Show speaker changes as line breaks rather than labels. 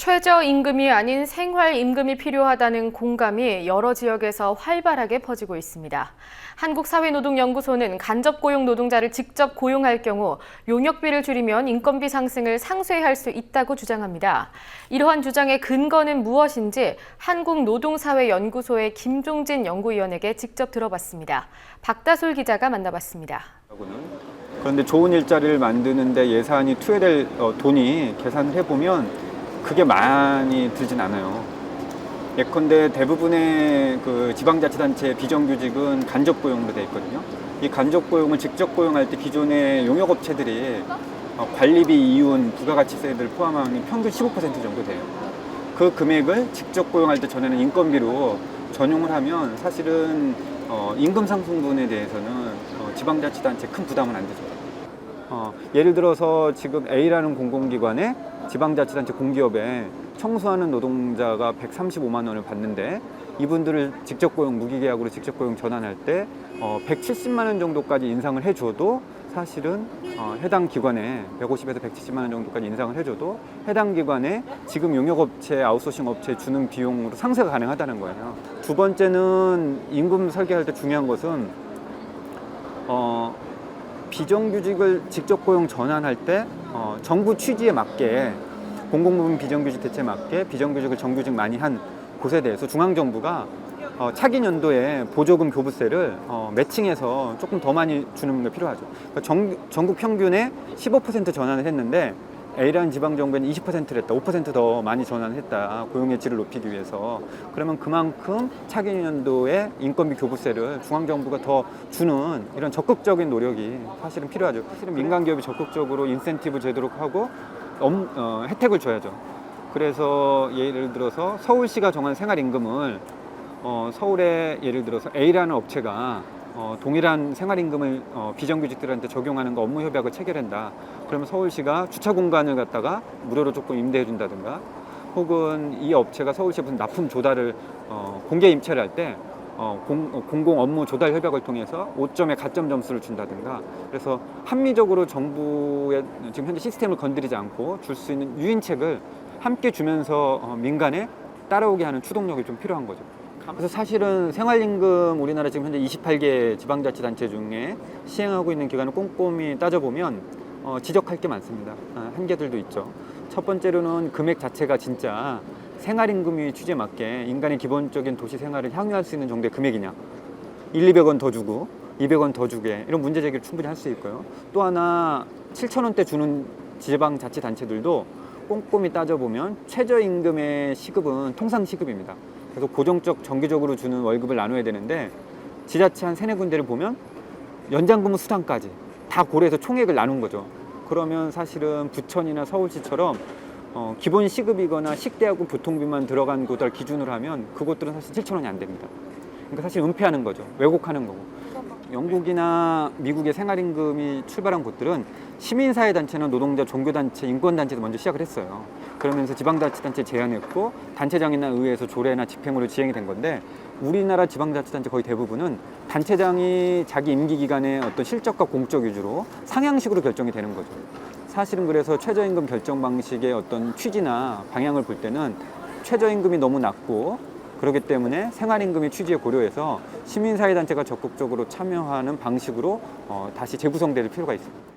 최저임금이 아닌 생활임금이 필요하다는 공감이 여러 지역에서 활발하게 퍼지고 있습니다. 한국사회노동연구소는 간접고용 노동자를 직접 고용할 경우 용역비를 줄이면 인건비 상승을 상쇄할 수 있다고 주장합니다. 이러한 주장의 근거는 무엇인지 한국노동사회연구소의 김종진 연구위원에게 직접 들어봤습니다. 박다솔 기자가 만나봤습니다.
그런데 좋은 일자리를 만드는데 예산이 투여될 어, 돈이 계산을 해보면 그게 많이 들진 않아요. 예컨대 대부분의 그 지방자치단체 비정규직은 간접 고용으로 돼 있거든요. 이 간접 고용을 직접 고용할 때 기존의 용역업체들이 어, 관리비, 이윤, 부가가치세를 포함하면 평균 15% 정도 돼요. 그 금액을 직접 고용할 때 전에는 인건비로 전용을 하면 사실은 어, 임금 상승분에 대해서는 어, 지방자치단체 큰 부담은 안 되죠. 어, 예를 들어서 지금 A라는 공공기관에 지방자치단체 공기업에 청소하는 노동자가 135만 원을 받는데 이분들을 직접 고용 무기계약으로 직접 고용 전환할 때 어, 170만 원 정도까지 인상을 해줘도 사실은 어, 해당 기관에 150에서 170만 원 정도까지 인상을 해줘도 해당 기관에 지금 용역업체, 아웃소싱 업체 주는 비용으로 상세가 가능하다는 거예요. 두 번째는 임금 설계할 때 중요한 것은 어, 비정규직을 직접 고용 전환할 때 어, 정부 취지에 맞게 공공부문 비정규직 대체에 맞게 비정규직을 정규직 많이 한 곳에 대해서 중앙정부가 어, 차기 년도에 보조금 교부세를 어, 매칭해서 조금 더 많이 주는 게 필요하죠. 그러니까 정, 전국 평균에 15% 전환을 했는데 A라는 지방정부에는 20%를 했다, 5%더 많이 전환을 했다, 고용의 질을 높이기 위해서. 그러면 그만큼 차기 년도에 인건비 교부세를 중앙정부가 더 주는 이런 적극적인 노력이 사실은 필요하죠. 사실은 민간 기업이 적극적으로 인센티브 제도로 하고 엄- 어, 혜택을 줘야죠. 그래서 예를 들어서 서울시가 정한 생활임금을 어, 서울에 예를 들어서 A라는 업체가 어, 동일한 생활임금을 어, 비정규직들한테 적용하는 거 업무 협약을 체결한다. 그러면 서울시가 주차 공간을 갖다가 무료로 조금 임대해 준다든가 혹은 이 업체가 서울시에 무슨 납품 조달을 어, 공개 임차를 할 때 어, 공, 어, 공공 업무 조달 협약을 통해서 5점의 가점 점수를 준다든가 그래서 합리적으로 정부의 지금 현재 시스템을 건드리지 않고 줄 수 있는 유인책을 함께 주면서 어, 민간에 따라오게 하는 추동력이 좀 필요한 거죠. 그래서 사실은 생활임금 우리나라 지금 현재 28개 지방자치단체 중에 시행하고 있는 기관을 꼼꼼히 따져보면 어, 지적할 게 많습니다. 아, 한계들도 있죠. 첫 번째로는 금액 자체가 진짜 생활임금이 취지에 맞게 인간의 기본적인 도시 생활을 향유할 수 있는 정도의 금액이냐. 1, 200원 더 주고 200원 더 주게 이런 문제 제기를 충분히 할 수 있고요. 또 하나 7천 원대 주는 지방자치단체들도 꼼꼼히 따져보면 최저임금의 시급은 통상 시급입니다. 그래서 고정적 정기적으로 주는 월급을 나눠야 되는데 지자체 한 세네 군데를 보면 연장근무 수당까지 다 고려해서 총액을 나눈 거죠. 그러면 사실은 부천이나 서울시처럼 어, 기본 시급이거나 식대하고 교통비만 들어간 곳을 기준으로 하면 그곳들은 사실 7천 원이 안 됩니다. 그러니까 사실 은폐하는 거죠. 왜곡하는 거고. 영국이나 미국의 생활임금이 출발한 곳들은 시민사회단체나 노동자, 종교단체, 인권단체도 먼저 시작을 했어요. 그러면서 지방자치단체 제안했고 단체장이나 의회에서 조례나 집행으로 지행이 된 건데 우리나라 지방자치단체 거의 대부분은 단체장이 자기 임기 기간의 어떤 실적과 공적 위주로 상향식으로 결정이 되는 거죠. 사실은 그래서 최저임금 결정 방식의 어떤 취지나 방향을 볼 때는 최저임금이 너무 낮고 그렇기 때문에 생활임금의 취지에 고려해서 시민사회단체가 적극적으로 참여하는 방식으로 어, 다시 재구성될 필요가 있습니다.